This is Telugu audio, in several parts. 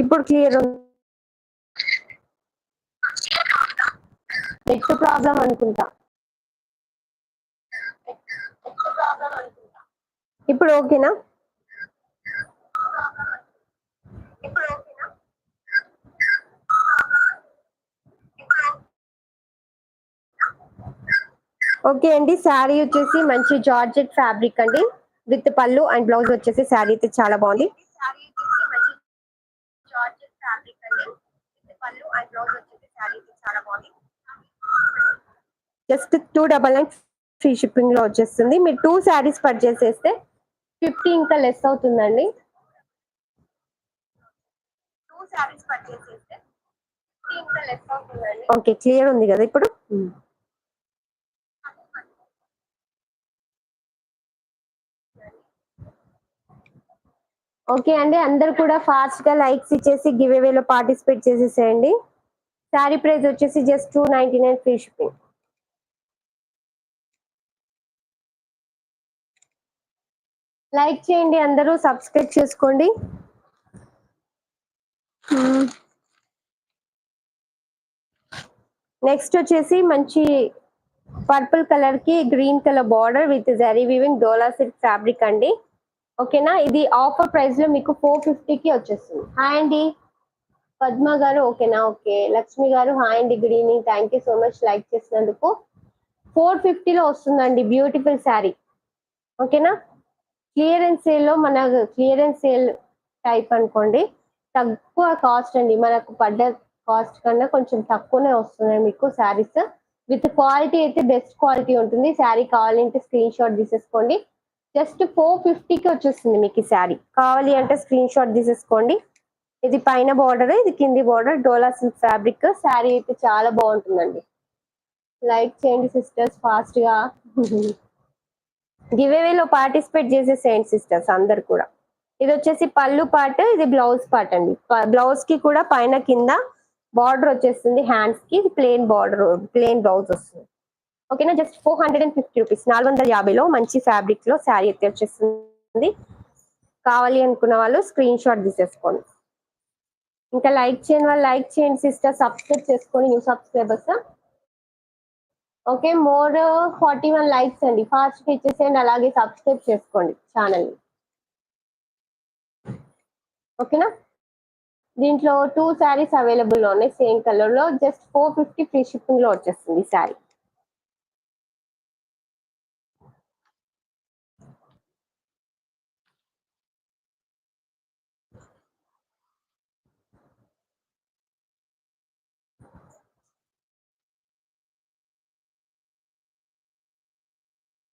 ఇప్పుడు క్లియర్ నెట్ ప్రాబ్లం అనుకుంటా. ఇప్పుడు ఓకేనా ఓకే అండి శారీ వచ్చేసి మంచి జార్జెట్ ఫ్యాబ్రిక్ అండి. విత్ పళ్ళు అండ్ బ్లౌజ్ వచ్చేసి శారీ అయితే చాలా బాగుంది. Just two double nine free షిప్పింగ్లో వచ్చేస్తుంది. మీరు టూ శారీస్ పర్చేస్ చేస్తే ఫిఫ్టీ ఇంకా లెస్ అవుతుందండి. ఓకే క్లియర్ ఉంది కదా ఇప్పుడు? ఓకే అండి అందరు కూడా ఫాస్ట్గా లైక్స్ ఇచ్చేసి గివ్లో పార్టిసిపేట్ చేసేసేయండి. శారీ ప్రైస్ వచ్చేసి just two ninety nine free shipping. Like చేయండి అందరూ సబ్స్క్రైబ్ చేసుకోండి. నెక్స్ట్ వచ్చేసి మంచి పర్పుల్ కలర్కి green colour border with zari weaving Dola silk fabric అండి. ఓకేనా? ఇది ఆఫర్ ప్రైస్లో మీకు ఫోర్కి వచ్చేస్తుంది. హాయ్ అండి. పద్మ గారు ఓకేనా? ఓకే. లక్ష్మి గారు హాయ్ అండి. Good evening thank you so much like చేసినందుకు. ఫోర్ ఫిఫ్టీలో వస్తుందండి బ్యూటిఫుల్ శారీ ఓకేనా? క్లియరెన్స్ సేల్లో మన క్లియరెన్స్ సేల్ టైప్ అనుకోండి. తక్కువ కాస్ట్ అండి. మనకు పడ్డ కాస్ట్ కన్నా కొంచెం తక్కువనే వస్తున్నాయి మీకు శారీస్ విత్ క్వాలిటీ అయితే బెస్ట్ క్వాలిటీ ఉంటుంది. శారీ కావాలంటే స్క్రీన్ షాట్ తీసేసుకోండి. జస్ట్ ఫోర్ ఫిఫ్టీకి వచ్చేస్తుంది మీకు ఈ శారీ. కావాలి అంటే స్క్రీన్ షాట్ తీసేసుకోండి. ఇది పైన బార్డర్ ఇది కింది border Dola silk fabric sari అయితే చాలా బాగుంటుందండి. లైక్ చేయండి సిస్టర్స్ ఫాస్ట్గా గివేవేలో పార్టిసిపేట్ చేసేసేయండి సిస్టర్స్ అందరు కూడా. ఇది వచ్చేసి పళ్ళు పార్ట్ ఇది బ్లౌజ్ పార్ట్ అండి. బ్లౌజ్కి కూడా పైన కింద బార్డర్ వచ్చేస్తుంది హ్యాండ్స్కి ఇది ప్లేన్ బార్డర్ ప్లేన్ బ్లౌజ్ వస్తుంది. ఓకేనా? Just four hundred and fifty rupees. నాలుగు వందల యాభైలో మంచి ఫ్యాబ్రిక్లో శారీ అయితే వచ్చేస్తుంది. కావాలి అనుకున్న వాళ్ళు స్క్రీన్ షాట్ తీసేసుకోండి. ఇంకా లైక్ చేయని వాళ్ళు లైక్ చేయండి సిస్టర్. సబ్స్క్రైబ్ చేసుకోండి new subscribers. Okay more forty one likes అండి. ఫాస్ట్ ఇచ్చేసేయండి అలాగే సబ్స్క్రైబ్ చేసుకోండి ఛానల్. ఓకేనా? దీంట్లో టూ శారీస్ అవైలబుల్ ఉన్నాయి సేమ్ కలర్లో జస్ట్ ఫోర్ ఫిఫ్టీ ఫ్రీ షిప్పింగ్లో వచ్చేస్తుంది శారీ.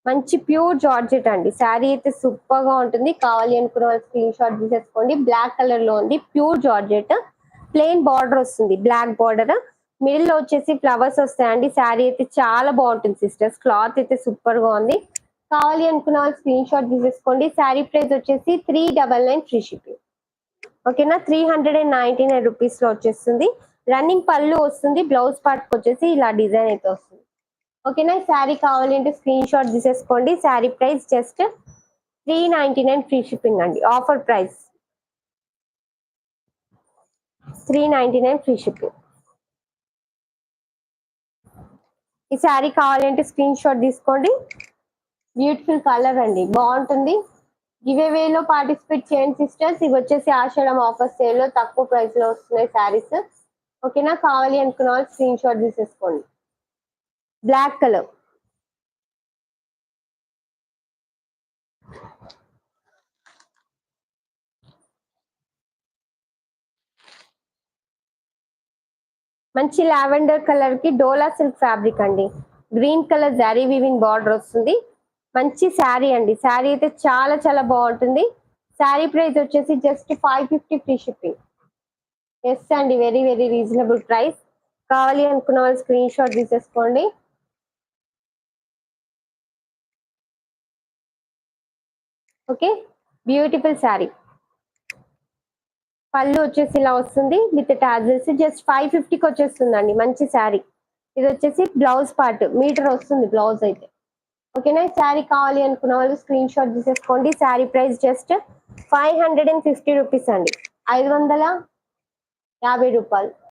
మంచి ప్యూర్ జార్జెట్ అండి. శారీ అయితే సూపర్గా ఉంటుంది. కావాలి అనుకున్న వాళ్ళు స్క్రీన్ షాట్ తీసేసుకోండి. బ్లాక్ కలర్లో ఉంది. Pure georgette. ప్లెయిన్ బార్డర్ వస్తుంది. Black border. మిడిల్లో వచ్చేసి ఫ్లవర్స్ వస్తాయండి. శారీ అయితే చాలా బాగుంటుంది సిస్టర్స్. క్లాత్ అయితే సూపర్గా ఉంది. కావాలి అనుకున్న వాళ్ళు స్క్రీన్ షాట్ తీసేసుకోండి. శారీ ప్రైస్ వచ్చేసి three double nine free shipping. ఓకేనా? Three hundred and ninety nine రూపీస్లో వచ్చేస్తుంది. రన్నింగ్ పళ్ళు వస్తుంది. బ్లౌజ్ పార్ట్ వచ్చేసి ఇలా డిజైన్ అయితే వస్తుంది. ఓకేనా? శారీ కావాలంటే స్క్రీన్ షాట్ తీసేసుకోండి. Sari price just three ninety nine free shipping అండి. Offer price three ninety nine free shipping ఈ శారీ కావాలంటే స్క్రీన్ షాట్ తీసుకోండి. బ్యూటిఫుల్ కలర్ అండి. బాగుంటుంది. గివేవేలో పార్టిసిపేట్ చేయండి సిస్టర్స్ ఇవి వచ్చేసి ఆషాఢం ఆఫర్ సేల్లో తక్కువ ప్రైస్లో వస్తున్నాయి శారీస్. ఓకేనా? కావాలి అనుకున్న వాళ్ళు స్క్రీన్ షాట్ తీసేసుకోండి. Black colour. మంచి లావెండర్ కలర్కి డోలా సిల్క్ ఫ్యాబ్రిక్ అండి. Green colour zari weaving border వస్తుంది. మంచి శారీ అండి. శారీ అయితే చాలా చాలా బాగుంటుంది. శారీ ప్రైస్ వచ్చేసి just five fifty free shipping. Yes అండి. వెరీ వెరీ రీజనబుల్ ప్రైస్ కావాలి అనుకున్న వాళ్ళు స్క్రీన్ షాట్ తీసేసుకోండి. ఓకే? బ్యూటిఫుల్ శారీ పళ్ళు వచ్చేసి ఇలా వస్తుంది. విత్ టాజల్స్ జస్ట్ ఫైవ్ ఫిఫ్టీకి వచ్చేస్తుందండి. మంచి శారీ ఇది వచ్చేసి బ్లౌజ్ పార్ట్ మీటర్ వస్తుంది బ్లౌజ్ అయితే. ఓకేనా? శారీ కావాలి అనుకున్న వాళ్ళు స్క్రీన్ షాట్ తీసేసుకోండి. Sari price just five hundred and fifty rupees అండి. ఐదు వందల యాభై రూపాయలు.